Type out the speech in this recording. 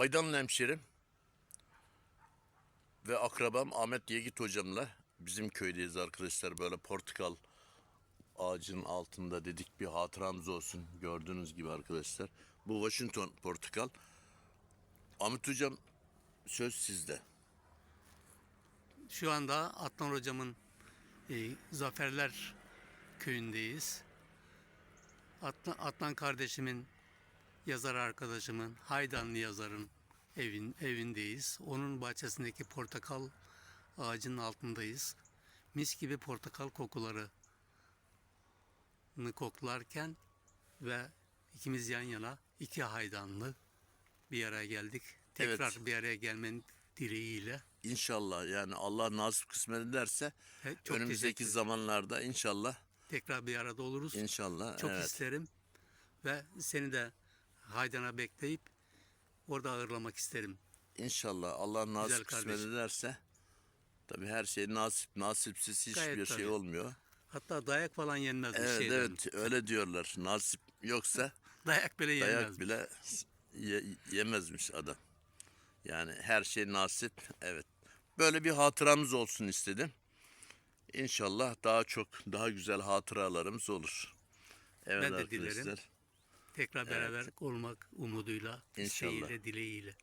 Haydanlı hemşerim ve akrabam Ahmet Yegit hocamla bizim köydeyiz arkadaşlar. Böyle portakal ağacının altında dedik bir hatıramız olsun. Gördüğünüz gibi arkadaşlar. Bu Washington portakal. Ahmet hocam söz sizde. Şu anda Adnan hocamın e, Zaferler köyündeyiz. Adnan, Adnan kardeşimin, yazar arkadaşımın, Haydanlı yazarın evin evindeyiz. Onun bahçesindeki portakal ağacının altındayız. Mis gibi portakal kokularını koklarken ve ikimiz yan yana iki haydanlı bir araya geldik. Tekrar Evet. bir araya gelmenin dileğiyle. İnşallah yani Allah nasip kısmet ederse He, çok önümüzdeki zamanlarda inşallah tekrar bir arada oluruz. inşallah Çok evet. isterim ve seni de Haydan'a bekleyip orada ağırlamak isterim. İnşallah Allah nasip kısmet ederse tabi her şey nasip nasipsiz hiçbir Gayet şey tabii. olmuyor. Hatta dayak falan yenmez bir Evet şeyden. evet öyle diyorlar. Nasip yoksa Dayak bile yenmez. dayak bile ye- yemezmiş adam. Yani her şey nasip. Evet. Böyle bir hatıramız olsun istedim. İnşallah daha çok daha güzel hatıralarımız olur. Evet Ben de dilerim. Tekrar beraber olmak umuduyla, İnşallah. isteğiyle, dileğiyle.